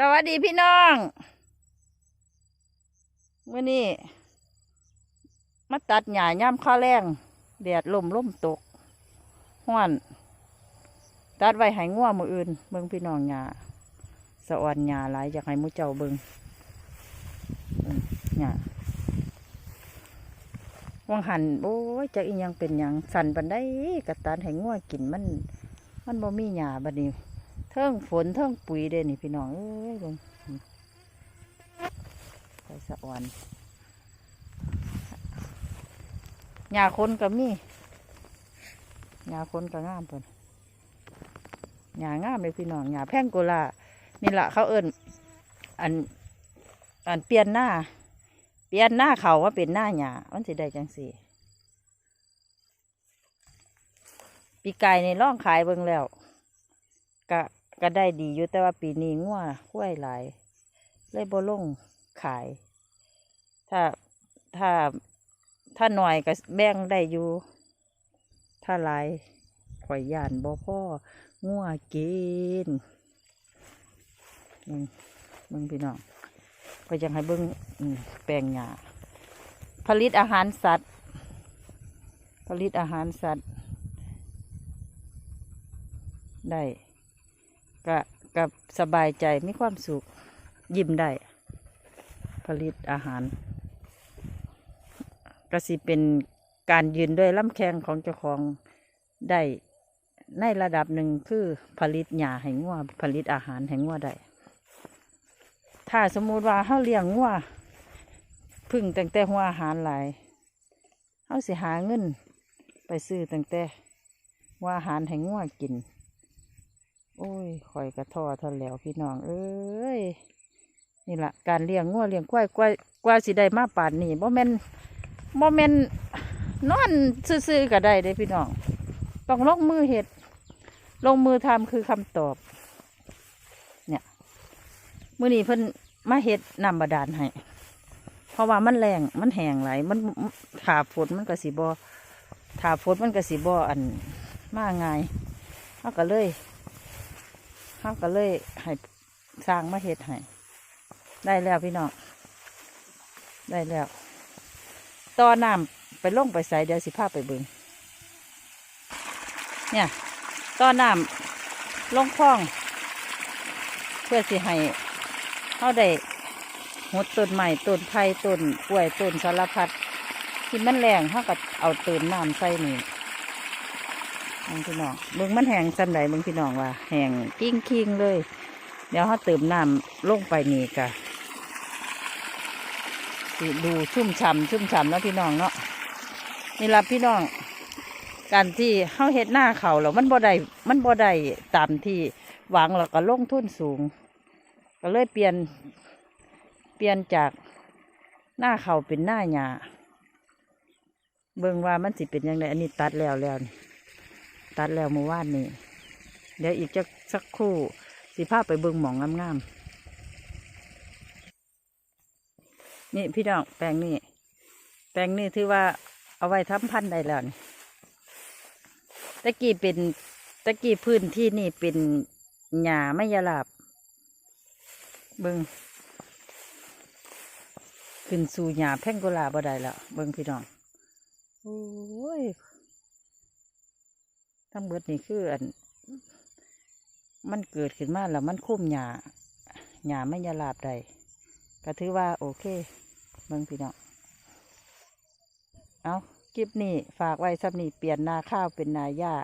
สวัสดีพี่น้องมื่อนี้มาตัดหญ้าย่ำข้าแรงแดดลมลมตกห้อนตัดไว้ให้ง่วมืออื่น เบิ่งพี่น้องหญ้าสะอ่อนหญ้าหลายอยากให้มูเจ้าเบิ่งเบิ่งหญ้าวังหันโอ้ยจักอียังเป็นหยังสั่นปันได้กระตันให้ง่วกินมัน มันบ่มีหญ้าบัดนี้ ทิงฝนเทิงปุ๋ยเด้นี่พี่น้องเอ้ยเบิ่งไปสะอ่อนหญ้าคนก็มีหญ้าคนก็งามเพิ่นหญ้างามเลยพี่น้องหญ้าแพงโกลานี่ละเขาเอิ้นอันอันเปลี่ยนหน้า เปลี่ยนหน้าเขาว่าเป็นหน้าหญ้ามันสิได้จังสี่ปีไกายในร่องขายเบิ่งแล้วก็ ก็ได้ดีอยู่แต่ว่าปีนี้งัวห้วยหลายเลยบ่ลงขาย ถ้าถ้าถ้าหน่อยก็แบ่งได้อยู่ ถ้าหลายข่อยย่านบ่พ่องัวกินมึงมึงพี่น้องก็ยังให้เบิ่งอืมแปลงหญ้าผลิตอาหารสัตว์ ผลิตอาหารสัตว์ ได้ ก็กับสบายใจมีความสุข ยิ้มได้ ผลิตอาหาร ก็สิเป็นการยืนด้วยลำแข้งของเจ้าของได้ในระดับหนึ่งคือผลิตหญ้าให้งัวผลิตอาหารให้งัวได้ ถ้าสมมุติว่าเฮาเลี้ยงงัวพึ่งตั้งแต่หัวอาหารหลายเฮาสิหาเงิน ไปซื้อตั้งแต่ว่าอาหารให้งัวกิน โอ้ยข่อยกระทอท่าแล้วพี่น้อง เอ้ย นี่ละการเลี้ยงงัวเลี้ยงควายกว่ากว่าสิได้มาป่านนี้บ่แม่นบ่แม่นนอนซื่อๆก็ได้เด้พี่น้อง ต้องลงมือเฮ็ด ลงมือทำคือคำตอบ เนี่ยมื้อนี้เพิ่นมาเฮ็ดน้ำบาดาลให้ เพราะว่ามันแรง มันแห้งไหลายมันถาฝนมันก็สิบ่ถาฝนมันก็สิบ่อันมาง่ายเฮาก็เลย เขาก็เลยให้สร้างมาเฮ็ดให้ได้แล้วพี่น้องได้แล้วต่อน้ำไปลงไปใส่เดี๋ยวสิพาไปเบิงเนี่ยต่อน้ำลงคลอง เพื่อสิให้เขาได้หดต้นใหม่ต้นไผ่ต้นกล้วยต้นสารพัดที่มันแรงเขาก็เอาเติมน้ำใส่นี่ เบิ่งพี่น้องเบิ่งมันแห้งสันใดเบิ่งพี่น้องว่าแห้งกิ้งคิงเลย เดี๋ยวเขาเติมน้ำลงไปนี่กะดูชุ่มฉ่ำชุ่มฉ่ำแล้วพี่น้องเนาะนี่ละพี่น้อง การที่เข้าเฮ็ดหน้าเขาแล้วมันบ่ได้มันบ่ได้ตามที่หวังแล้วก็ลงทุนสูง ก็เลยเปลี่ยนเปลี่ยนจากหน้าเขาเป็นหน้าหญ้าเบิ่งว่ามันสิเป็นยังไงอันนี้ตัดแล้วแล้วนี่ ตัดแล้วเมื่อวานนี้เดี๋ยวอีกจะสักคู่สิพาไปเบิ่งหมองงามๆนี่พี่น้องแปลงนี่แปลงนี่ถือว่าเอาไว้ทำพันธุ์ได้แล้วนี่ตะกี้เป็นตะกี้พื้นที่นี่เป็นหญ้าไม่ยาลาบเบิ่งขึ้นสู่หญ้าแพ่งโกลาบ่ได้แล้วเบิ่งพี่น้องโอ้ย ทั้งเบิดนี่คืออัน มันเกิดขึ้นมาแล้วมันคุ้มหยาหยาไม่ยาลาบใดก็ถือว่าโอเคเมืองพี่น้องเอาคลิปนี้ฝากไว้สำนีเปลี่ยนนาข้าวเป็นนาหญ้า